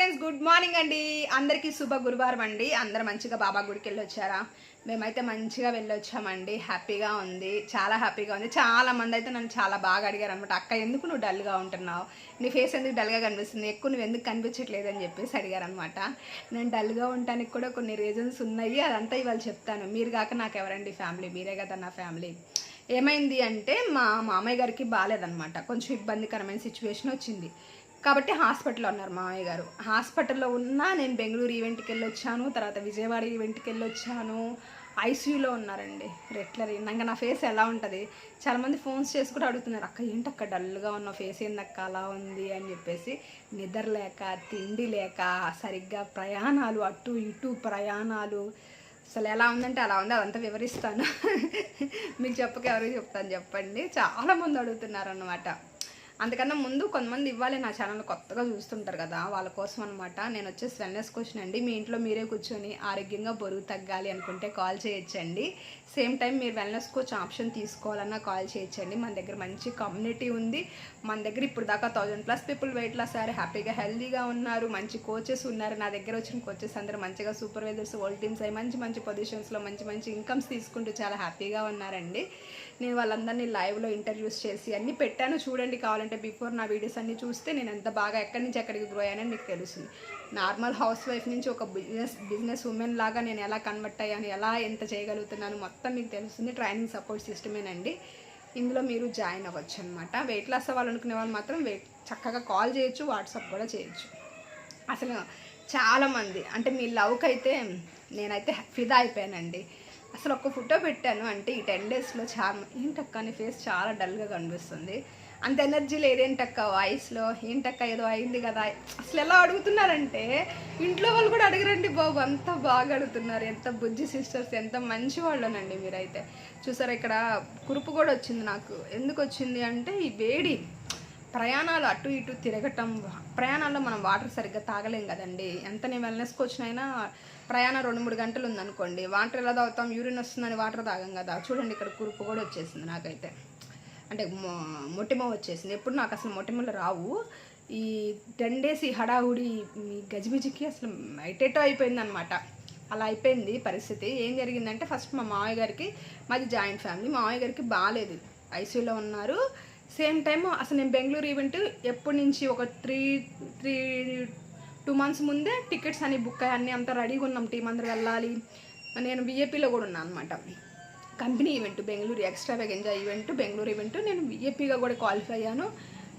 Friends good morning అండి. అందరికీ శుభ గురువారం అండి. అందరు మంచిగా బాబా గుడికి వెళ్ళి వచ్చారా మేమైతే మంచిగా వెళ్ళొచ్చామండి. హ్యాపీగా ఉంది. చాలా హ్యాపీగా ఉంది. చాలా మంది అయితే నన్ను చాలా బాగా అడిగారు అనమాట అక్క ఎందుకు నువ్వు డల్గా ఉంటున్నావు? నీ ఫేస్ ఎందుకు డల్గా కనిపిస్తుంది? ఎక్కువ నువ్వు ఎందుకు కనిపించట్లేదు అని చెప్పేసి అడిగారు అనమాట నేను డల్గా ఉండటానికి కూడా కొన్ని రీజన్స్ ఉన్నాయి. అదంతా ఇవాళ చెప్తాను. మీరు కాక నాకు ఎవరండి ఫ్యామిలీ మీరే కదా నా ఫ్యామిలీ ఏమైంది అంటే మా మామయ్య గారికి బాగాలేదనమాట కొంచెం ఇబ్బందికరమైన సిచ్యువేషన్ వచ్చింది. కాబట్టి హాస్పిటల్లో ఉన్నారు మామయ్య గారు. హాస్పిటల్లో ఉన్నా నేను బెంగళూరు ఈవెంట్కి వెళ్ళి వచ్చాను తర్వాత విజయవాడ ఈవెంట్కి వెళ్ళి వచ్చాను ఐసీయూలో ఉన్నారండి రెట్లర్. ఇంకా నా ఫేస్ ఎలా ఉంటుంది? చాలామంది ఫోన్స్ చేసి కూడా అడుగుతున్నారు అక్క ఏంటక్క డల్గా ఉన్న ఫేస్ ఏందక్క అలా ఉంది? అని చెప్పేసి నిద్ర లేక తిండి లేక సరిగ్గా ప్రయాణాలు అటు ఇటు ప్రయాణాలు. అసలు ఎలా ఉందంటే అలా ఉంది అదంతా వివరిస్తాను. మీకు చెప్పక ఎవరికి చెప్తాను చెప్పండి. చాలామంది అడుగుతున్నారు అన్నమాట అందుకన్నా ముందు కొంతమంది ఇవ్వాలి నా ఛానల్ కొత్తగా చూస్తుంటారు కదా వాళ్ళ కోసం అనమాట నేను వచ్చేసి వెల్నెస్ క్వశ్చన్ అండి. మీ ఇంట్లో మీరే కూర్చొని ఆరోగ్యంగా బరువు తగ్గాలి అనుకుంటే కాల్ చేయొచ్చండి. సేమ్ టైం మీరు వెల్నెస్ కోచ్ ఆప్షన్ తీసుకోవాలన్నా కాల్ చేయొచ్చండి. మన దగ్గర మంచి కమ్యూనిటీ ఉంది. మన దగ్గర ఇప్పుడు దాకా thousand plus people weight loss అయ్యారు. హ్యాపీగా హెల్దీగా ఉన్నారు. మంచి కోచెస్ ఉన్నారు. నా దగ్గర వచ్చిన కోచెస్ అందరూ మంచిగా సూపర్వైజర్స్ ఓల్డ్ టీమ్స్ అయ్యి మంచి మంచి పొజిషన్స్లో మంచి మంచి ఇన్కమ్స్ తీసుకుంటూ చాలా హ్యాపీగా ఉన్నారండి. నేను వాళ్ళందరినీ లైవ్లో ఇంటర్వ్యూస్ చేసి అన్నీ పెట్టాను. చూడండి కావాలంటే బిఫోర్ నా వీడియోస్ అన్నీ చూస్తే నేను ఎంత బాగా ఎక్కడి నుంచి ఎక్కడికి గ్రో అయ్యానని మీకు తెలుస్తుంది. నార్మల్ హౌస్ వైఫ్ నుంచి ఒక బిజినెస్ బిజినెస్ ఉమెన్ లాగా నేను ఎలా కన్వర్ట్ అయ్యాను ఎలా ఎంత చేయగలుగుతున్నాను మొత్తం మీకు తెలుస్తుంది. ట్రైనింగ్ సపోర్ట్ సిస్టమేనండి. ఇందులో మీరు జాయిన్ అవ్వచ్చు అనమాట వెయిట్ లాస్ అవ్వాలనుకునే వాళ్ళు మాత్రం వెయిట్ చక్కగా కాల్ చేయొచ్చు వాట్సాప్ కూడా చేయొచ్చు. అసలు చాలామంది అంటే మీ లవ్కి అయితే నేనైతే ఫిదా అయిపోయానండి. అసలు ఒక ఫోటో పెట్టాను అంటే ఈ టెన్ డేస్లో చాలా ఏంటక్క నీ ఫేస్ చాలా డల్గా కనిపిస్తుంది. అంత ఎనర్జీ లేదేంటక్క వాయిస్లో? ఏంటక్క ఏదో అయింది కదా? అసలు ఎలా అడుగుతున్నారంటే ఇంట్లో వాళ్ళు కూడా అడగరండి బాబు అంత బాగా అడుగుతున్నారు. ఎంత బుజ్జి సిస్టర్స్ ఎంత మంచి వాళ్ళనండి మీరైతే. చూసారా ఇక్కడ కురుపు కూడా వచ్చింది నాకు. ఎందుకు వచ్చింది అంటే ఈ వేడి ప్రయాణాలు అటు ఇటు తిరగటం ప్రయాణాల్లో మనం వాటర్ సరిగ్గా తాగలేం కదండి. ఎంత నేను వెల్నెస్కి వచ్చినైనా ప్రయాణం రెండు మూడు గంటలు ఉందనుకోండి వాటర్ ఎలా తాగుతాం? యూరిన్ వస్తుందని వాటర్ తాగం కదా. చూడండి ఇక్కడ కురుపు కూడా వచ్చేసింది నాకైతే. అంటే మొ- మొటిమ వచ్చేసింది. ఎప్పుడు నాకు అసలు మొటిమలు రావు. ఈ టెన్ డేస్ ఈ హడావుడి ఈ గజిబిజికి అసలు ఎటెటో అయిపోయింది అనమాట అలా అయిపోయింది పరిస్థితి. ఏం జరిగిందంటే ఫస్ట్ మా మామయ్య గారికి మాది జాయింట్ ఫ్యామిలీ. మా మామయ్య గారికి బాగాలేదు. ఐసీయూలో ఉన్నారు. సేమ్ టైం అసలు నేను బెంగళూరు ఈవెంట్ ఎప్పటి నుంచి? ఒక త్రీ త్రీ టూ మంత్స్ ముందే టికెట్స్ అన్ని బుక్ అయ్యి అన్నీ అంతా రెడీగా ఉన్నాం టీం అందరు వెళ్ళాలి. నేను విఏపీలో కూడా ఉన్నాను అనమాట company event Bengaluru extravaganza event Bengaluru event నేను విఏపీగా కూడా క్వాలిఫై అయ్యాను.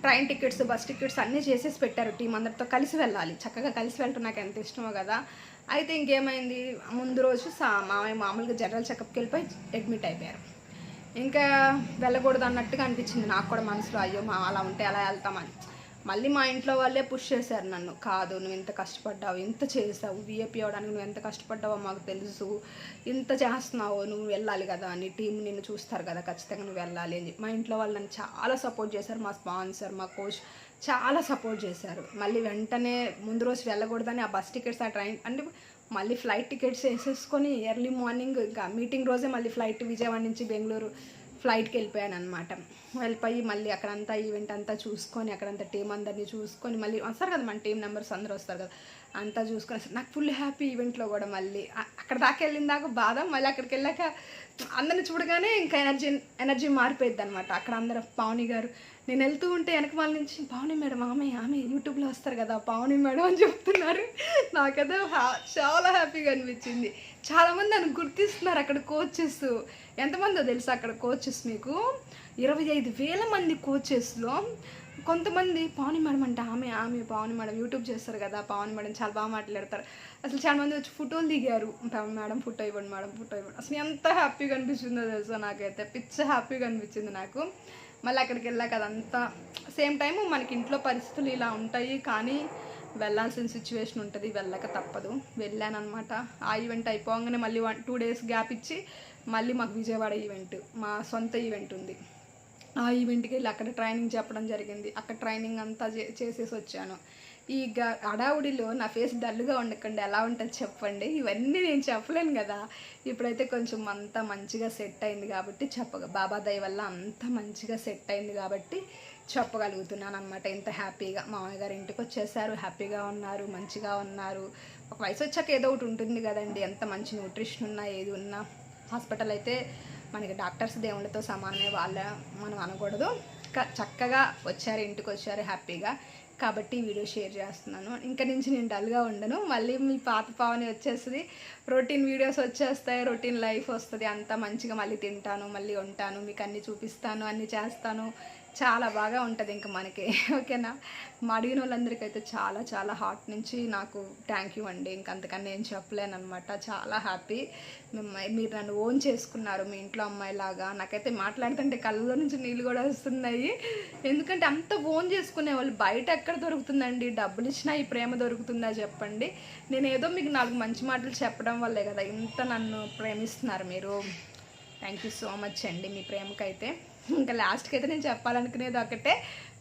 ట్రైన్ టికెట్స్ బస్ టికెట్స్ అన్నీ చేసేసి పెట్టారు టీం అందరితో కలిసి వెళ్ళాలి. చక్కగా కలిసి వెళ్ళటం నాకు ఎంత ఇష్టమో కదా. అయితే ఇంకేమైంది? ముందు రోజు సా మామయ్య మామూలుగా జనరల్ చెకప్కి వెళ్ళిపోయి అడ్మిట్ అయిపోయారు. ఇంకా వెళ్ళకూడదు అన్నట్టుగా అనిపించింది. నాకు కూడా మనసులో అయ్యో మా అలా ఉంటే అలా వెళ్తామని. మళ్ళీ మా ఇంట్లో వాళ్ళే పుష్ చేశారు నన్ను. కాదు నువ్వు ఇంత కష్టపడ్డావు ఇంత చేసావు విఏపీ అవ్వడానికి నువ్వు ఎంత కష్టపడ్డావో మాకు తెలుసు. ఇంత చేస్తున్నావు నువ్వు వెళ్ళాలి కదా అని టీం నిన్ను చూస్తారు కదా ఖచ్చితంగా నువ్వు వెళ్ళాలి అని మా ఇంట్లో వాళ్ళు నన్ను చాలా సపోర్ట్ చేశారు మా స్పాన్సర్ మా కోచ్ చాలా సపోర్ట్ చేశారు. మళ్ళీ వెంటనే ముందు రోజు వెళ్ళకూడదని ఆ బస్ టికెట్స్ ఆ ట్రైన్ అంటే మళ్ళీ ఫ్లైట్ టికెట్స్ వేసేసుకొని ఎర్లీ మార్నింగ్ ఇంకా మీటింగ్ రోజే మళ్ళీ ఫ్లైట్ విజయవాడ నుంచి బెంగళూరు ఫ్లైట్కి వెళ్ళిపోయాను అనమాట వెళ్ళిపోయి మళ్ళీ అక్కడంతా ఈవెంట్ అంతా చూసుకొని అక్కడంతా టీం అందరినీ చూసుకొని మళ్ళీ వస్తారు కదా మన టీం మెంబర్స్ అందరూ వస్తారు కదా. అంతా చూసుకొని అసలు నాకు ఫుల్ హ్యాపీ ఈవెంట్లో కూడా మళ్ళీ. అక్కడ దాకా వెళ్ళిన దాకా బాధ మళ్ళీ అక్కడికి వెళ్ళాక అందరిని చూడగానే ఇంకా ఎనర్జీ ఎనర్జీ మారిపోయింది అనమాట అక్కడ అందరూ పావని గారు నేను వెళ్తూ ఉంటే వెనక వాళ్ళ నుంచి పావని మేడం ఆమె ఆమె యూట్యూబ్లో వస్తారు కదా పావని మేడం అని చెప్తున్నారు. నాకైతే చాలా హ్యాపీగా అనిపించింది. చాలామంది నన్ను గుర్తిస్తున్నారు అక్కడ కోచెస్ ఎంతమందో తెలుసా అక్కడ కోచెస్ మీకు? ఇరవై ఐదు వేల మంది కోచెస్లో కొంతమంది పావని మేడం అంటే ఆమె ఆమె పావని మేడం యూట్యూబ్ చేస్తారు కదా పావని మేడం చాలా బాగా మాట్లాడతారు. అసలు చాలా మంది వచ్చి ఫోటోలు దిగారు. మేడం ఫోటో ఇవ్వండి మేడం ఫోటో ఇవ్వండి. అసలు ఎంత హ్యాపీగా అనిపిస్తుందో తెలుసా నాకైతే? పిచ్చ హ్యాపీగా అనిపించింది నాకు. మళ్ళీ అక్కడికి వెళ్ళాక అదంతా సేమ్ టైం మనకి ఇంట్లో పరిస్థితులు ఇలా ఉంటాయి కానీ వెళ్ళాల్సిన సిచ్యువేషన్ ఉంటుంది వెళ్ళక తప్పదు. వెళ్ళాను అనమాట ఆ ఈవెంట్ అయిపోగానే మళ్ళీ వన్ టూ డేస్ గ్యాప్ ఇచ్చి మళ్ళీ మాకు విజయవాడ ఈవెంట్ మా సొంత ఈవెంట్ ఉంది. ఆ ఈవెంట్కి వెళ్ళి అక్కడ ట్రైనింగ్ చెప్పడం జరిగింది. అక్కడ ట్రైనింగ్ అంతా చే- చేసేసి వచ్చాను. ఈ గ అడావుడిలో నా ఫేస్ డల్గా ఉండకండి ఎలా ఉంటుంది చెప్పండి? ఇవన్నీ నేను చెప్పలేను కదా. ఇప్పుడైతే కొంచెం అంతా మంచిగా సెట్ అయింది కాబట్టి చెప్పగా బాబా దయ వల్ల అంతా మంచిగా సెట్ అయింది కాబట్టి చెప్పగలుగుతున్నాను అనమాట ఇంత హ్యాపీగా మామయ్య గారు ఇంటికి వచ్చేసారు. హ్యాపీగా ఉన్నారు మంచిగా ఉన్నారు. ఒక వయసు వచ్చాక ఏదో ఒకటి ఉంటుంది కదండి. ఎంత మంచి న్యూట్రిషన్ ఉన్నా ఏది ఉన్నా. హాస్పిటల్ అయితే మనకి డాక్టర్స్ దేవుళ్ళతో సమానమే వాళ్ళ మనం అనకూడదు. చక్కగా వచ్చారు ఇంటికి వచ్చారు హ్యాపీగా. కాబట్టి వీడియో షేర్ చేస్తున్నాను. ఇంకా నుంచి నేను డల్గా ఉండను. మళ్ళీ మీ పాత పావని వచ్చేస్తుంది. రొటీన్ వీడియోస్ వచ్చేస్తాయి రొటీన్ లైఫ్ వస్తుంది. అంతా మంచిగా మళ్ళీ తింటాను మళ్ళీ ఉంటాను. మీకు అన్నీ చూపిస్తాను అన్నీ చేస్తాను. చాలా బాగా ఉంటుంది ఇంకా మనకి. ఓకేనా? మా అడిగిన వాళ్ళందరికీ అయితే చాలా చాలా హార్ట్ నుంచి నాకు థ్యాంక్ యూ అండి. ఇంకంతకన్నా నేను చెప్పలేను అనమాట చాలా హ్యాపీ మీరు నన్ను ఓన్ చేసుకున్నారు మీ ఇంట్లో అమ్మాయిలాగా నాకైతే మాట్లాడుతుంటే కళ్ళలో నుంచి నీళ్ళు కూడా వస్తున్నాయి. ఎందుకంటే అంత ఓన్ చేసుకునే వాళ్ళు బయట ఎక్కడ దొరుకుతుందండి? డబ్బులు ఇచ్చినా ఈ ప్రేమ దొరుకుతుందా చెప్పండి? నేను ఏదో మీకు నాలుగు మంచి మాటలు చెప్పడం వల్లే కదా ఇంత నన్ను ప్రేమిస్తున్నారు మీరు. థ్యాంక్ యూ సో మచ్ అండి మీ ప్రేమకైతే. ఇంకా లాస్ట్కి అయితే నేను చెప్పాలనుకునేది ఒకటే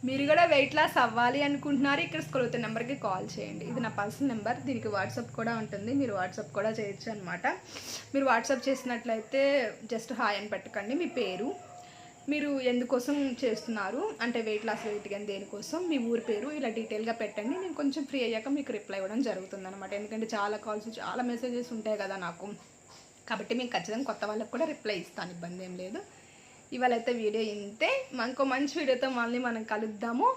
మీరు కూడా వెయిట్ లాస్ అవ్వాలి అనుకుంటున్నారు ఇక్కడ స్కూల్ అవుతున్న నెంబర్కి కాల్ చేయండి. ఇది నా పర్సనల్ నెంబర్ దీనికి వాట్సాప్ కూడా ఉంటుంది మీరు వాట్సాప్ కూడా చేయొచ్చు అనమాట మీరు వాట్సాప్ చేసినట్లయితే జస్ట్ హాయ్ అని పెట్టకండి మీ పేరు. మీరు ఎందుకోసం చేస్తున్నారు? అంటే వెయిట్ లాస్ వెయిట్ కానీ దేనికోసం? మీ ఊరి పేరు ఇలా డీటెయిల్గా పెట్టండి నేను కొంచెం ఫ్రీ అయ్యాక మీకు రిప్లై ఇవ్వడం జరుగుతుంది అనమాట ఎందుకంటే చాలా కాల్స్ చాలా మెసేజెస్ ఉంటాయి కదా నాకు. కాబట్టి మీకు ఖచ్చితంగా కొత్త వాళ్ళకి కూడా రిప్లై ఇస్తాను ఇబ్బంది ఏం లేదు. ఇవాళ అయితే వీడియో ఇంతే. మనకు మంచి వీడియోతో మళ్ళీ మనం కలుద్దాము.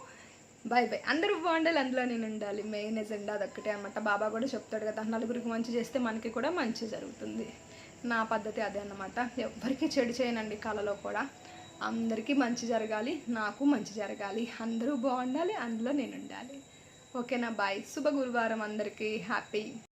బాయ్ బాయ్ అందరూ బాగుండాలి అందులో నేను ఉండాలి. మెయిన్ ఎజెండా అదొక్కటే అనమాట బాబా కూడా చెప్తాడు కదా నలుగురికి మంచి చేస్తే మనకి కూడా మంచి జరుగుతుంది. నా పద్ధతి అదే అన్నమాట. ఎవ్వరికీ చెడు చేయనండి కళలో కూడా. అందరికీ మంచి జరగాలి నాకు మంచి జరగాలి. అందరూ బాగుండాలి అందులో నేను ఉండాలి. ఓకేనా? బాయ్ శుభ గురువారం అందరికీ. హ్యాపీ.